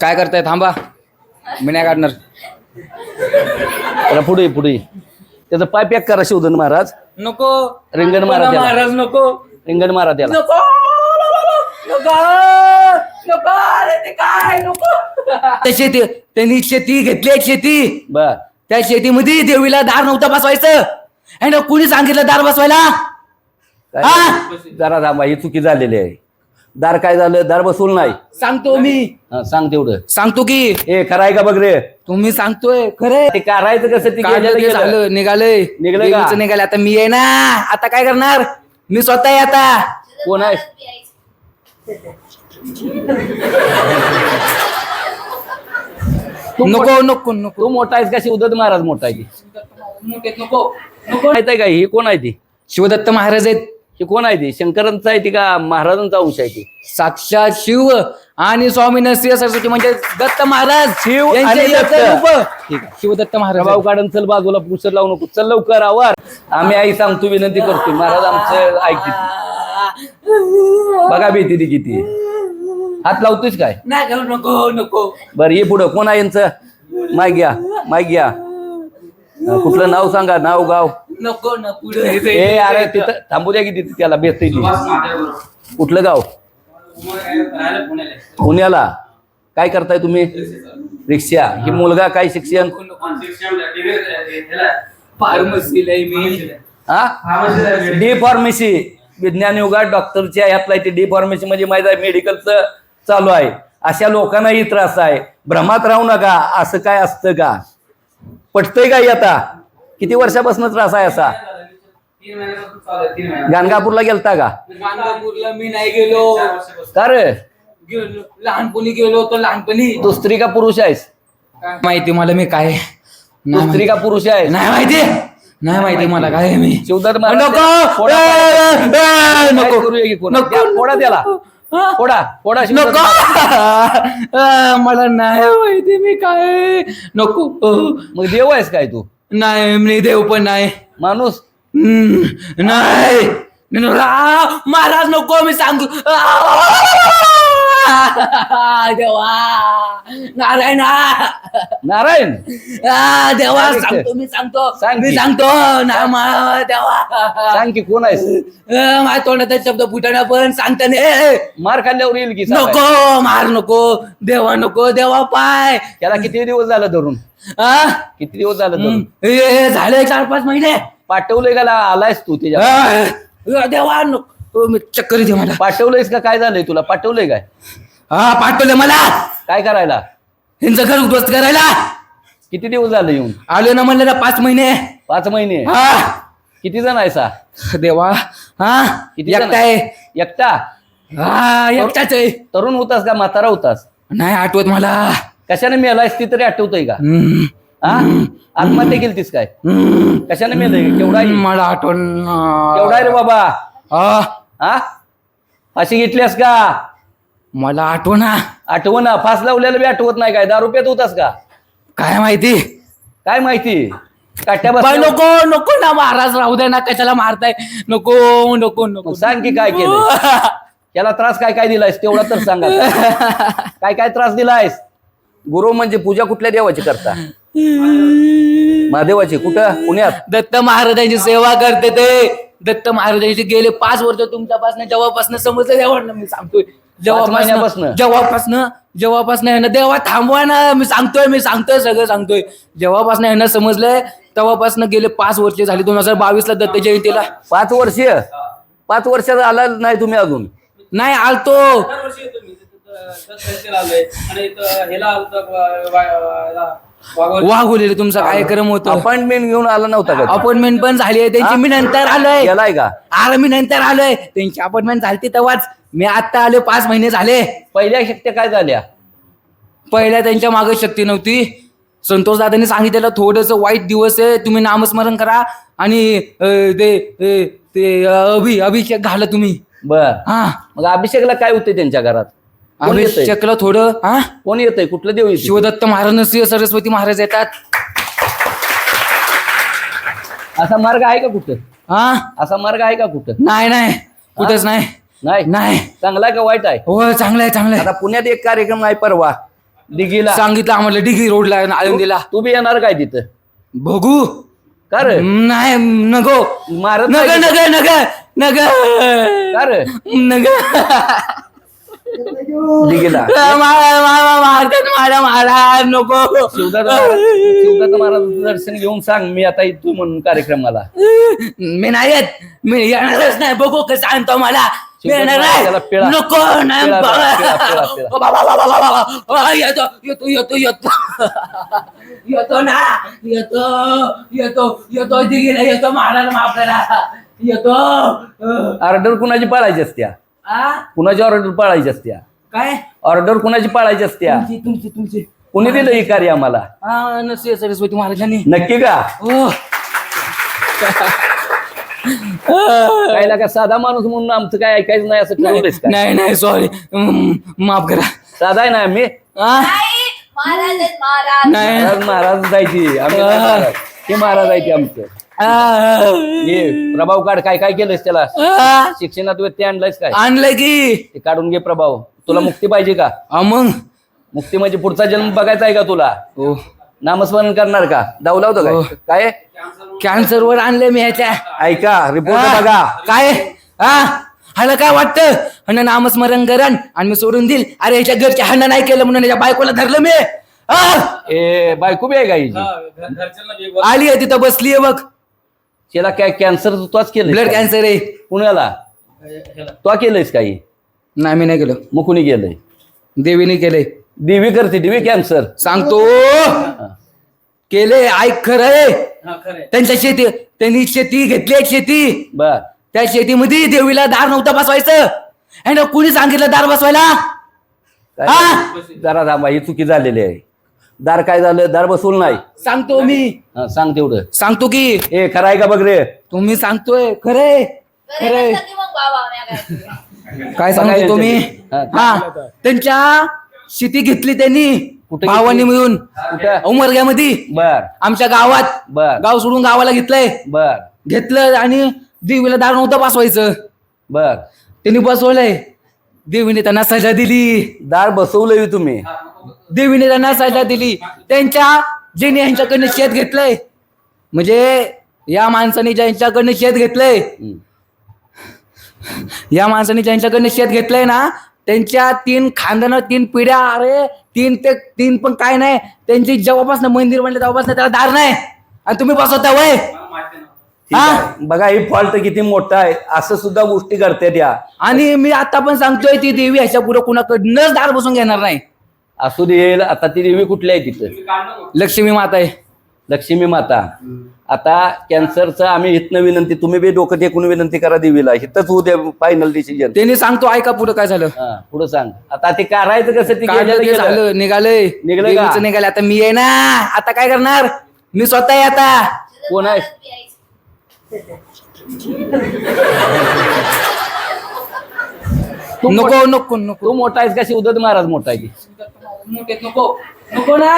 काय करताय? थांबा. मी नाही काढणार. त्याला पुढे पुढे. त्याचा पाय पॅक करा शिवधन महाराज. नको. रिंगण मारा त्याला. महाराज नको. रिंगण मारा त्याला. नको. नको. नको. अरे ते काय? नको. त्या शेती त्यांनी शेती घेतली एक शेती. बर त्या शेतीमध्ये देवीला दार नव्हतं बसवायचं. आणि कुणी सांगितलं दार बसवायला? काय? हा? जरा थांबा ही चुकी झालेली आहे. दार काय झालं? दार बसवलं नाही. सांगतो मी. हा, सांग तेवढं. सांगतो की. ए कराय का बघ रे? तुम्ही सांगतोय. खरे ते करायचं कसं ते ते गेलं. झालं. निघालंय. निघालंय का? देवीचं निघालं आता मी आहे ना. आता काय करणार? मी स्वतः आहे आता. कोण आहे? तू नको नको नको. तू मोठा आहेस का? शिवदत्त महाराज मोठा आहे नको. नको. माहीत आहे का ही? कोण आहे ती? शिवदत्त महाराज आहेत. ही कोण आहे ती? शंकरांचा आहे ती का महाराजांचा अंश आहे ती? साक्षात शिव आणि स्वामी नरसिंह सरस्वती म्हणजे दत्त महाराज. शिव यांचे आणि एक दत्त. रूप. ठीक आहे. शिवदत्त महाराज. भाऊ काढून चल बाजूला पुसत लावू नको. चल लवकर आवार. आम्ही आई सांगतो विनंती करतोय. महाराज आमचं ऐकते बघा भीती ती किती हात लावतोयस काय? नाही नको नको. बरं ये पुढं. कोण आहे यांचं? माय घ्या माय घ्या. अं, कुठलं नाव सांगा? नाव गाव. नको ना पुढे ए अरे तिथं थांबू द्या की तिथे त्याला भेटते कुठलं गाव? पुण्याला काय करताय तुम्ही? रिक्षा. ही मुलगा काय शिक्षण? फार्मसीला आहे. मी. हा? डी फार्मसी विज्ञान युगात डॉक्टरच्या ह्यातला डी डी फार्मसी म्हणजे माहिती आहे मेडिकलचं चालू आहे. अशा लोकांनाही त्रास आहे. भ्रमात राहू नका. असं काय असतं का? पटतंय का हे आता? किती वर्षापासून त्रास आहे असा? गाणगापूरला गेलता का? गाणगापूरला मी नाही गेलो. का रे? लहानपणी गेलो होतो लहानपणी. तू स्त्री का पुरुष आहेस? माहिती मला मी काय नाही स्त्री का पुरुष आहेस? नाही माहिती. नाही माहिती मला काय आहे मी. महाराज फोडा त्याला? फोडा फोडा नको. मला नाही माहिती मी काय नको. मग देव आहेस काय तू? नाही मी देव पण नाही. माणूस? हम्म, नाही. महाराज नको मी सांगू. देवा. नारायणा. नारायण. देवा सांगतो मी सांगतो. सांग मी की. सांगतो. ना मा- देवा. सांग की कोण आहेस? अ, माझ्या तोंडात शब्द फुटणं पण सांगता नाही मार खाल्ल्यावर येईल की सांगाय. नको मार नको. देवा नको देवा पाय. त्याला किती दिवस झालं धरून? आ? किती दिवस झालं धरून? हे झाले चार पाच महिने. पाठवलंय का आलायस तू त्याच्या आ, देवा नको. मी चक्कर येते मला. पाठवलंयस का? काय झालंय तुला? पाठवलंय काय? हा पाठवलं मला. काय करायला? यांचं घर उद्ध्वस्त करायला. किती दिवस झालं येऊन? आलो ना म्हणलं ना पाच महिने. पाच महिने? हा. किती जण आहेसा? देवा हा. किती जण एकटा आहे. एकटा? हा एकटाच आहे. तरुण होतास का? म्हातारा होतास? नाही आठवत मला. कशाने मेलायस? ती तरी आठवतय का? हम्म, हा? आत्महत्या केलतीस काय? हम्म, कशाने मेलय? केवढा आहे? मला आठवण केवढा आहे रे बाबा? हा. हा? फाशी घेतलीस का? मला आठवणा आठवण फास लावलेलं बी आठवत नाही काय. दारू रुपयात होतास का? काय माहिती? काय माहिती? काट्या नको नको ना महाराज. राहू दे ना कशाला मारताय? नको नको नको. सांग की काय केलं याला त्रास काय काय दिलायस? तेवढा तर सांगा काय काय त्रास दिलायस? गुरु म्हणजे पूजा कुठल्या देवाची करता? महादेवाची. कुठं? पुण्यात. दत्त महाराजांची सेवा करते ते. दत्त महाराजांची गेले पाच वर्ष तुमच्यापासून जेव्हापासून समजलं देवांना मी सांगतोय. जेव्हापासून? जेव्हापासून जेव्हापासून ह्यानं देवा थांबवा ना मी सांगतोय मी सांगतोय सगळं सांगतोय. जेव्हापासून ह्यानं समजलंय तेव्हापासून गेले पाच वर्ष झाली. दोन हजार बावीस ला दत्त जयंतीला पाच वर्ष? पाच वर्षाचा आला नाही तुम्ही अजून? नाही आलतो. आलोय. वाघोलेले तुमचा कार्यक्रम होतो? अपॉइंटमेंट घेऊन आला नव्हता का अपॉइंटमेंट पण झाली आहे. त्यांची मी नंतर आलोय. गेलाय का? अरे मी नंतर आलोय. त्यांची अपॉइंटमेंट झाली तेव्हाच. मी आता आलो पाच महिने झाले. पहिल्या शक्त्या काय झाल्या? पहिल्या त्यांच्या मागे शक्ती नव्हती. संतोष दादांनी सांगितलेलं थोडस वाईट दिवस आहे. तुम्ही नामस्मरण करा. आणि अं, ते ते- ते अं, अभि अभिषेक घाला तुम्ही. बर. हा. मग अभिषेकला काय होते त्यांच्या घरात? कोण येतंय? अभिषेकला थोडं हा? कोण येतंय? कुठलं देव शिवदत्त महाराज नरसिंह सरस्वती महाराज येतात. असा मार्ग आहे का कुठं? हा? असा मार्ग आहे का कुठं? नाही नाही. कुठंच नाही. नाही? नाही. चांगला आहे का वाईट आहे? हो चांगलं आहे चांगलं आता पुण्यात एक कार्यक्रम आहे परवा. दिघीला आहे सांगितलं आम्हाला डिग्री रोडला आळंदीला. तू बी येणार काय तिथं? बघू. का रे? नाही मारत नग नाही नग नग नग का रे? नग दिघीला मारा मारा मारतात मारा मारा नको. शिवदास महाराजांचं दर्शन घेऊन सांग मी आता इथू म्हणून कार्यक्रमाला. मी नाही येत. मी येणारच नाही. बघू कसं आणतो मला. मी येणार पिळा. नको नाही पिळा, बाबा. पिळा, पिळा, पिळा. बाबा, बाबा, बाबा, बाबा. बाबा, येतो येतो येतो येतो. येतो ना. येतो येतो येतो दिगीला येतो महाराज माफ करा. येतो. ऑर्डर कुणाची पाळायची असत्या? कुणाची ऑर्डर पाळायची असत्या? काय? ऑर्डर कुणाची पाळायची असत्या? तुमची तुमची तुमची. कुणी दिलं ही कार्य आम्हाला? हा सरस्वती महाराजांनी. नक्की का? हो. काय लागा साधा माणूस म्हणून आमचं काय ऐकायचं नाही असं ठरवलंयस का? नाही नाही सॉरी माफ करा. साधा आहे ना आम्ही? महाराज आहेत, महाराज. नाही. महाराज महाराज जायची. आम्ही नाही महाराज. हे महाराज आहे ते आमचं. प्रभाव काढ काय काय केलंस त्याला? आ. शिक्षणात व्यत्यय आणलायस काय? आणलंय की. ते काढून घे प्रभाव. तुला मुक्ती पाहिजे का? हा मग? मुक्ती म्हणजे पुढचा जन्म बघायचा आहे का तुला? हो. नामस्मरण करणार का? दावला होतं हो. काय? काय कॅन्सर वर आणलंय मी ह्याच्या. ऐका रिपोर्ट बघा. काय? हा ह्याला काय वाटतं? हन नामस्मरण करण आणि मी सोडून देईल. अरे ह्याच्या घरच्या हन्न नाही केलं म्हणून याच्या बायकोला धरलं मी! ए बायको बी आहे का हिची? हा, आली आहे तिथं बसली आहे बघ. तिला काय कॅन्सर तोच केलं ब्लड कॅन्सर आहे. ह्याला. तो केलंयस काही नाही मी नाही केलं. मग कुणी केलंय? देवीने केलंय. देवी करते देवी कॅन्सर सांगतो. केले ऐक खरंय. त्यांच्या शेती त्यांनी शेती घेतली एक शेती. बर. त्या शेतीमध्ये देवीला दार नव्हतं बसवायचं. आणि कुणी सांगितलं दार बसवायला? हा? जरा थांबा ही चुकी झालेली आहे. दार काय झालं? दार बसवलं नाही. सांगतो मी. हा, सांग तेवढं. सांगतो की. ए खरं आहे का बघ रे? तुम्ही सांगतोय. मग बाबा आम्ही काय सांगतो तुम्ही. हा त्यांच्या शेती घेतली त्यांनी कुठे भावानी घेतली? मिळून. कुठं? उमरग्यामध्ये बर. आमच्या गावात. बर. गाव सोडून गावाला घेतलंय. बर. घेतलं आणि देवीला दार नव्हतं बसवायचं. बर. त्यांनी बसवलंय. देवीने त्यांना सजा दिली. दार बसवलंय तुम्ही. देवीने त्यांना सजा दिली. त्यांच्या ज्यांनी यांच्याकडनं शेत घेतलंय. म्हणजे या माणसाने ज्यांच्याकडनं शेत घेतलंय. या माणसाने ज्यांच्याकडनं शेत घेतलंय ना त्यांच्या तीन खानदानं तीन पिढ्या अरे तीन ते तीन पण काय नाही. त्यांची जेव्हापासून मंदिर म्हणलं तेव्हापासून त्याला दार नाही. आणि तुम्ही बसवता वय. आहे. बघा ही फॉल्ट किती मोठा आहे. असं सुद्धा गोष्टी करतात या. आणि मी आता पण सांगतोय ती देवी ह्याच्या पुढे कुणाकडनंच दार बसून घेणार नाही. असू दे येईल आता ती देवी कुठली आहे तिथं. लक्ष्मी माता आहे. लक्ष्मी माता. आता कॅन्सरचं आम्ही इथनं विनंती तुम्ही बी डोकं टेकून विनंती करा देवीला. इथंच उद्या फायनल डिसिजन त्यांनी सांगतो ऐका पुढे काय झालं. पुढे सांग. आता ते करायचं कसं? ते गेलेलं गेलं. झालं निघालंय. निघलं का? देवीचं निघालं. आता मी आहे ना आता काय करणार? मी स्वतः आहे आता. कोण आहे? नको नको नको. तू मोठा आहेस का? शिवदत्त महाराज मोठा आहे मोठे नको. नको ना.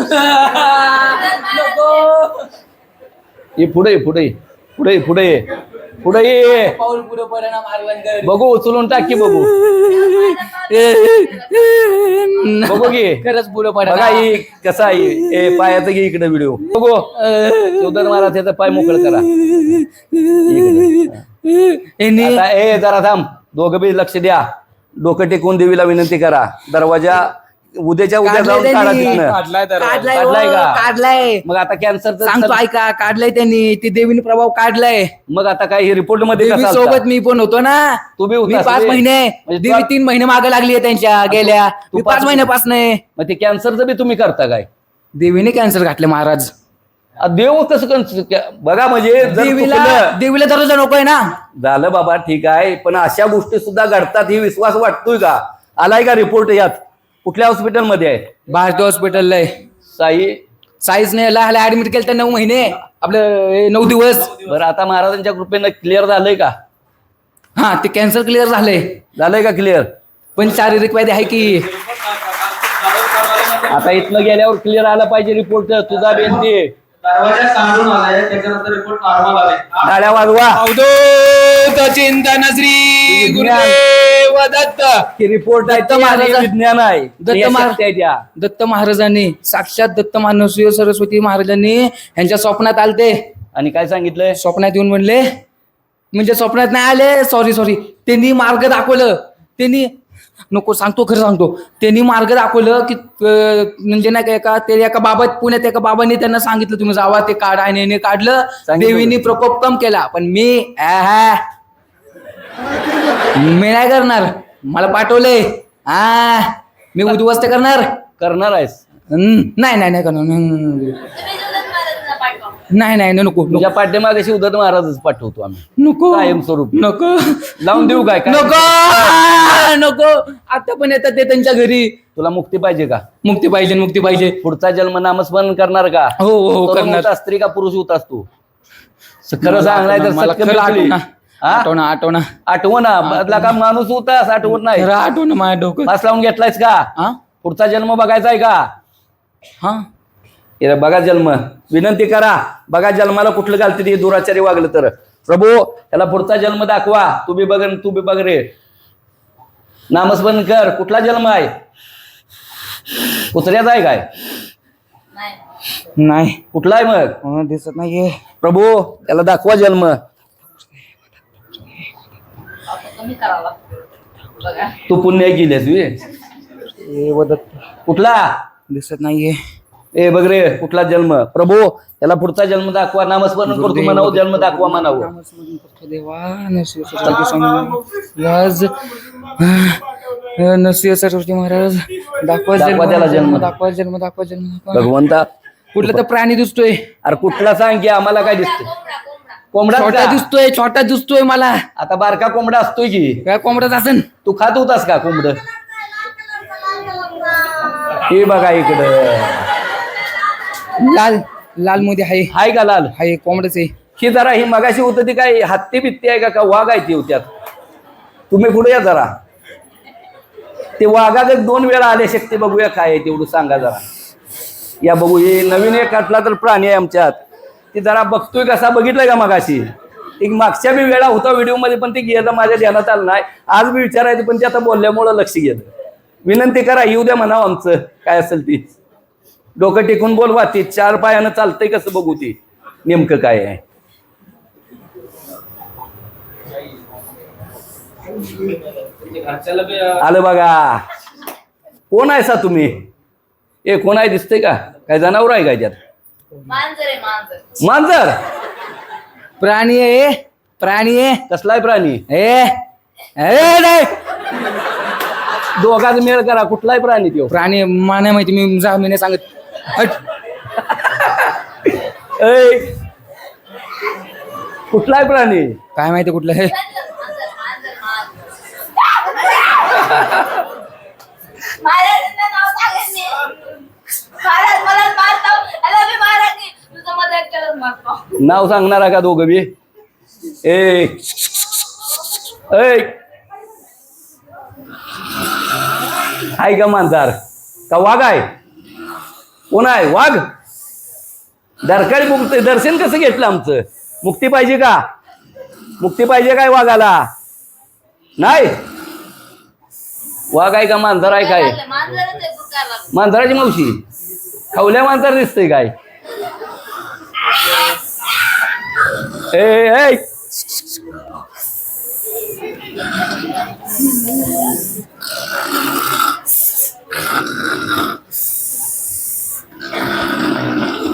नको. ये पुढे पुढे. पुढे पुढे. पुढे ये. पाऊल पुढे बघू उचलून टाक की बघू. बघू की. खरंच पुढे पडे. ही कसा आहे. ए पायाचं घे इकडे व्हिडिओ बघू. शिवदत्त महाराज याचा पाय मोकळ करा. आता ए जरा थांब. दोघं बी लक्ष द्या. डोकं टेकून देवीला विनंती करा. दरवाजा उद्याच्या उद्या जाऊन काढलंय काढा त्यांनी. तिथनं. काढलाय तर काढलाय काढलाय हो, का? काढलाय. मग आता कॅन्सर सांगतो ऐका काढलाय त्यांनी. ती देवीने प्रभाव काढलाय. मग आता काय हे रिपोर्टमध्ये देवी कसा सोबत? मी पण होतो ना. तू बी मी होतास पाच रे. महिने म्हणजे देवी तू- तीन महिने मागे लागली आहे त्यांच्या गेल्या. तू मी पाच पाच महिन्यापासून मग ते कॅन्सरचं बी तुम्ही करता काय? देवीने कॅन्सर घातले महाराज. आ, देव कसं बघा म्हणजे जर देवीला चुकलं- देवीला दररोज नकोय ना. झालं बाबा ठीक आहे. पण अशा गोष्टी सुद्धा घडतात ही विश्वास वाटतोय का? आलाय का रिपोर्ट यात? कुठल्या हॉस्पिटलमध्ये आहे भारती हॉस्पिटलला आहे. साई? साईजने ह्याला ऍडमिट केलं तर नऊ महिने. आपलं हे नऊ दिवस. बरं आता महाराजांच्या कृपेनं क्लिअर झालंय का? हा ते कॅन्सर क्लिअर झालंय. झालंय का क्लिअर पण शारीरिक व्याधी आहे की? आता इथनं गेल्यावर क्लिअर आला पाहिजे रिपोर्ट तुझा बेनती दरवाजा काढून आलाय त्याच्यानंतर रिपोर्ट नॉर्मल आले टाळ्या वाजवा. अवधूत चिंतन श्री गुरुदेव दत्त. की रिपोर्ट आहे दत्त ते आणि महाराज- विज्ञान आहे. दत्त महाराज- त्या. दत्त महाराजांनी साक्षात दत्त मानसीय सरस्वती महाराजांनी यांच्या स्वप्नात आलते. आणि काय सांगितलंय? स्वप्नात येऊन म्हणले म्हणजे स्वप्नात नाही आले? सॉरी सॉरी त्यांनी मार्ग दाखवलं. त्यांनी नको सांगतो खरं सांगतो. त्यांनी मार्ग दाखवलं की म्हणजे नाही का एका ते एका बाबत पुण्यात एका बाबांनी त्यांना सांगितलं तुम्ही जावा ते काढ आणि काढलं. देवीने प्रकोप कम केला. पण मी मी नाही करणार. मला पाठवलंय. हा. मी उद्ध्वस्त करणार. करणार आहेस. नाही नाही नाही करणार हम्म. तुम्ही जुलत महाराजांना पाठवा नाही नाही नको नको. तुझ्या पाठ्यमागाशी उदत महाराजच पाठवतो आम्ही. नको. कायमस्वरूपी. नको. लावून देऊ काय? काय? नको. नको. आता पण येतात ते त्यांच्या घरी. तुला मुक्ती पाहिजे का? मुक्ती पाहिजे मुक्ती पाहिजे. पुढचा जन्म नामस्मरण करणार का? हो हो हो, तरुण करणार. होता, स्त्री का पुरुष होतास तू? खरं सांगलाय तर मला सत्य खरं बिलकुल. आठवणा हा? आठवणा आठवणा. आठवण. ना बदला का माणूस होतास? आठवण नाही. खरं आठवणा माझ्या डोकं पास लावून घेतलायस का? हा? पुढचा जन्म बघायचा आहे का? हा? बघा जन्म. विनंती करा. बघा जन्माला कुठलं घालते ते दुराचारी वागलं तर. प्रभू याला पुढचा जन्म दाखवा. तू बी बघ तू बी बघ रे. नामस्मरण कर. कुठला जन्म आहे? कुत्र्याचा आहे काय? नाही. नाही. कुठला आहे मग? दिसत नाहीये. प्रभू याला दाखवा जन्म. कमी करावा. बघा. तू पुण्य केलेस कुठला? दिसत नाहीये. ए बघ रे कुठला जन्म? प्रभू याला पुढचा जन्म दाखवा नामस्मरण करतो म्हणावं जन्म दाखवा म्हणावं सरस्वती महाराज. नरसिंह सरस्वती महाराज दाखवा दाखवा त्याला जन्म. दाखवा जन्म दाखवा जन्म. दाखवा भगवंता कुठला तर प्राणी दिसतोय. अरे कुठला सांग की आम्हाला काय दिसते कोंबडा कोंबडा कोंबडा छोटा दिसतोय छोटा दिसतोय मला. आता बारका कोंबडा असतोय की. काय कोंबडाच असन. तू खात होतास का कोंबड? हे बघा इकडं. लाल लाल मध्ये आहे हाय का लाल? हाय कोंबडच आहे. ही जरा ही मगाशी होतं ती काय हत्ती बित्ती आहे का का वाघ आहे ती होत्यात तुम्ही पुढे या जरा. ते वाघात दोन वेळा आले शक्ती बघूया काय आहे तेवढं सांगा जरा. या बघू हे नवीन एक काटला तर प्राणी आहे आमच्यात. ते जरा बघतोय कसा बघितलंय का मगाशी? एक मागच्या बी वेळा होता व्हिडिओमध्ये पण ते गेलं माझ्या ध्यानात आलं नाही. आज मी विचारायचं पण ते आता बोलल्यामुळं लक्ष गेलं. विनंती करा येऊ द्या म्हणावं आमचं. काय असेल ती. डोकं टेकून बोलवा ते चार पायानं चालतंय कसं बघू ती? नेमकं काय आहे? आलं बघा. कोण आहे सा तुम्ही? ए कोण आहे दिसतंय का? काय जनावर आहे काय त्यात? मांजर प्राणी आहे प्राणी आहे. कसला आहे प्राणी? ए ए, नाही दोघाच मेळ करा. कुठलाही प्राणी तो प्राणी मला नाही माहिती मी जा मी नाही सांगत. ऐ कुठलाही प्राणी? काय माहिती कुठलं हे महाराजांना नाव सांगणार का दोघं बी? ए ऐ. आहे का मांजर का वाघ आहे? कोण आहे वाघ. दरकारी मुक्त दर्शन कसं घेतलं आमचं? मुक्ती पाहिजे का? मुक्ती पाहिजे काय वाघाला? नाही? वाघ आहे का मांजर आहे काय? मांजरच मावशी. खवल्या मांजर दिसतंय काय? ए ए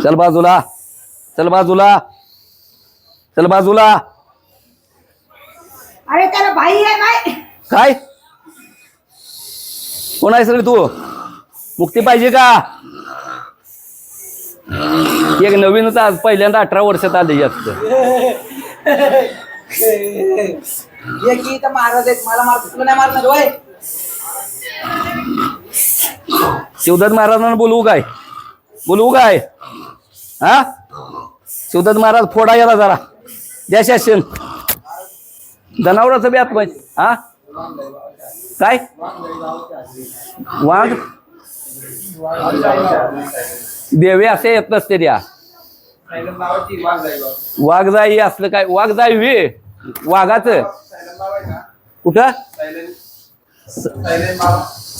चल बाजूला. चल बाजूला. चल बाजूला. अरे त्याला भाई आहे नाही काय? कोण आहेस रे तू? मुक्ती पाहिजे का? एक नवीनच आज पहिल्यांदा अठरा वर्षात आले जास्त महाराज आहेत. मला मारतो. तुला नाही मारणार होय? शिवदत्त महाराजांना बोलवू काय? बोलवू काय? हा? शिवदत्त महाराज फोडा याला जरा. द्या शासन. जनावराचं बी आत्मज हा? काय? वाघ? देवे असे येत नसते द्या वाघ जाई असलं काय? वाघ जाई वे वाघाचं. कुठं?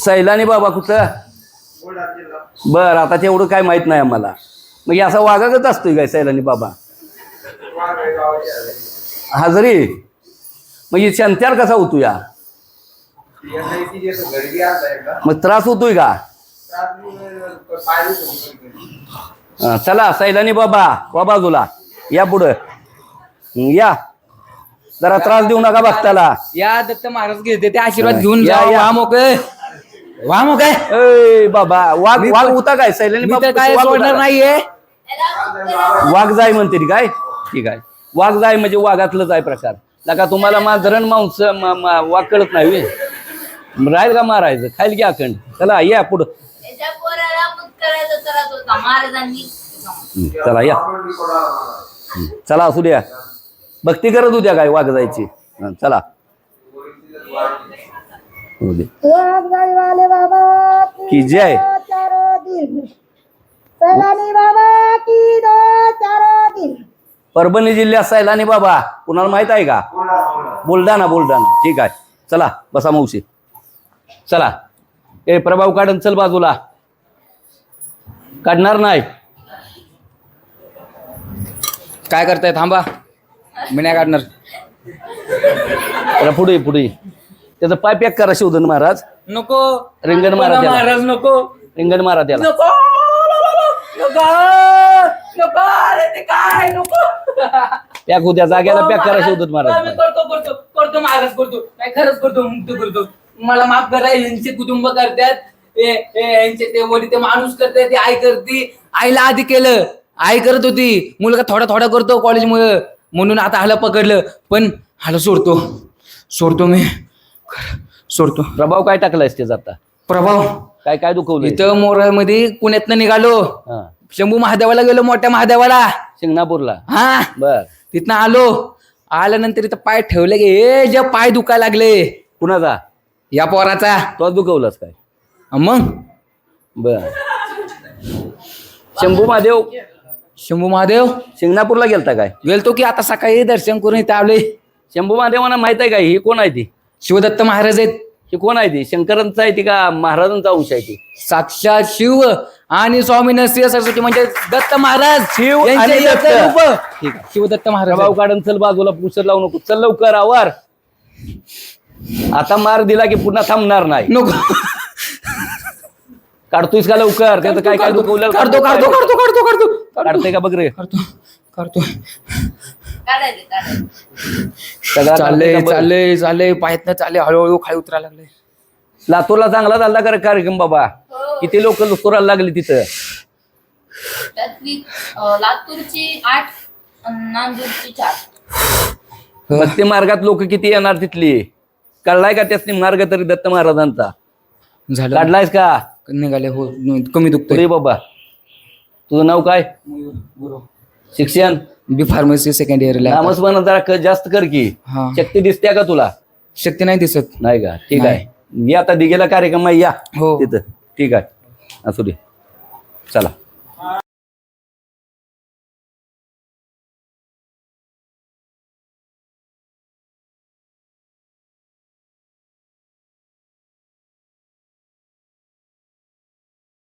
सैलानी बाबा कुठं? बर आता तेवढं काय माहीत नाही आम्हाला. मग हे असा वाघागत असतोय काय सैलानी बाबा. हजरी मग हे शंत्यार कसा होतो या. मग त्रास होतोय का? चला सैलानी बाबा वा बाजूला. या पुढं. या. जरा त्रास देऊ नका भक्ताला. या दत्त महाराज घेते ते आशीर्वाद. घेऊन जा. या. वा मोकळे. वा मोकळे. ए बाबा वाघ वाघ होता काय? सैलानी बाबा काय सोडणार? नाहीये. वाघ जाय म्हणते ती काय? ठीक आहे वाघ जाय म्हणजे वाघातलंच आहे प्रकार. लका तुम्हाला माधरण मांस वाघ कळत नाही? राहील का मारायचं? खाईल की अखंड चला या पुढं. चला या. चला असू द्या. भक्ती करत होत्या काय वाघ जायची? चला. की जय. सैलानी बाबा की दो चारो दिन. परभणी जिल्ह्यात सैलानी बाबा कुणाला माहीत आहे का? बुलढाणा, बुलढाणा. बुलढाणा बुलढाणा. ठीक आहे. चला बसा मावशी. चला. ए प्रभाव काढून चल बाजूला. काढणार नाही. काय करताय थांबा. मी नाही काढणार. त्याला पुढे पुढे ये. त्याचा पाय पॅक करा शिवधन महाराज. नको. रिंगण मारा त्याला. महाराज नको. रिंगण मारा त्याला. नको. नको नको अरे ते काय नको. पॅक होत्या जाग्याला पॅक करा शिवधन मी महाराज करतो करतो करतो महाराज करतो. नाही खरंच करतो मुक्त करतो. मला माफ करा यांचे कुटुंब करतात. यांचे ते वडील ते माणूस करतात ते आई करते. आईला आधी केलं. आई करत होती. मुलगा थोडा थोडा करतो कॉलेजमुळे. म्हणून आता हाला पकडलं. पण हाला सोडतो. सोडतो मी. खरं, सोडतो. प्रभाव काय टाकलायस त्याचा आता? प्रभाव? काय काय दुखवलं इथं मोरामध्ये पुण्यातनं निघालो. हा. शंभू महादेवाला गेलो मोठ्या महादेवाला. शिंगणापूरला. हा? बर. तिथनं आलो. आल्यानंतर इथं पाय ठेवले गे ए जे पाय दुखायला लागले. कुणाचा? या पोराचा. तो दुखवलास काय? मग? बर. शंभू महादेव. शंभू महादेव? शिंगणापूरला गेलता काय? गेलतो की आता सकाळी दर्शन करून इथं आलोय. शंभू महादेवांना माहीत आहे का ही? कोण आहे ती? शिवदत्त महाराज आहेत. ही कोण आहे ती? शंकरांचा आहे ती का महाराजांचा अंश आहे ती? साक्षात शिव. आणि स्वामी नरसिंह सरस्वती म्हणजे दत्त महाराज. शिव यांचे आणि एकच दत्त. रूप. ठीक आहे. शिवदत्त महाराज. प्रभाव काढून चल बाजूला पुसर लावू नको. चल लवकर आवर. आता मार दिला की पुन्हा थांबणार नाही. नको. काढतोयस का लवकर? त्याचं काय काय दुखवलं? काढतो काढतो काढतो काढतो काढतो काढतोय का बघ रे काढतो. काढतो सगळा चाललंय काढतोय का बघ? चाललंय चाललंय. पायतनं चाललंय. हळूहळू खाली उतरायला लागले लातूरला चांगला झाला का रे कार्यक्रम बाबा. हो. किती लोक लुस्तुराला लागली तिथं? त्यातली अं, लातूरची आठ अन् नांदूरची चार. भक्ती मार्गात लोक किती येणार तिथली? कळलाय का त्यासनी मार्ग तरी दत्त महाराजांचा? झालं. काढलायस का? निघाले हो कमी दुखतोय. पुढे बाबा. तुझं नाव काय? शिक्षण? बी फार्मसी सेकंड इयरला नामस्मरण जरा क- जास्त कर की. हा. शक्ती दिसते का तुला? शक्ती नाही दिसत. नाही का? ठीक. आहे. या आता दिघेला कार्यक्रम आहे या. हो. तिथं. ठीक आहे. असू दे. चला.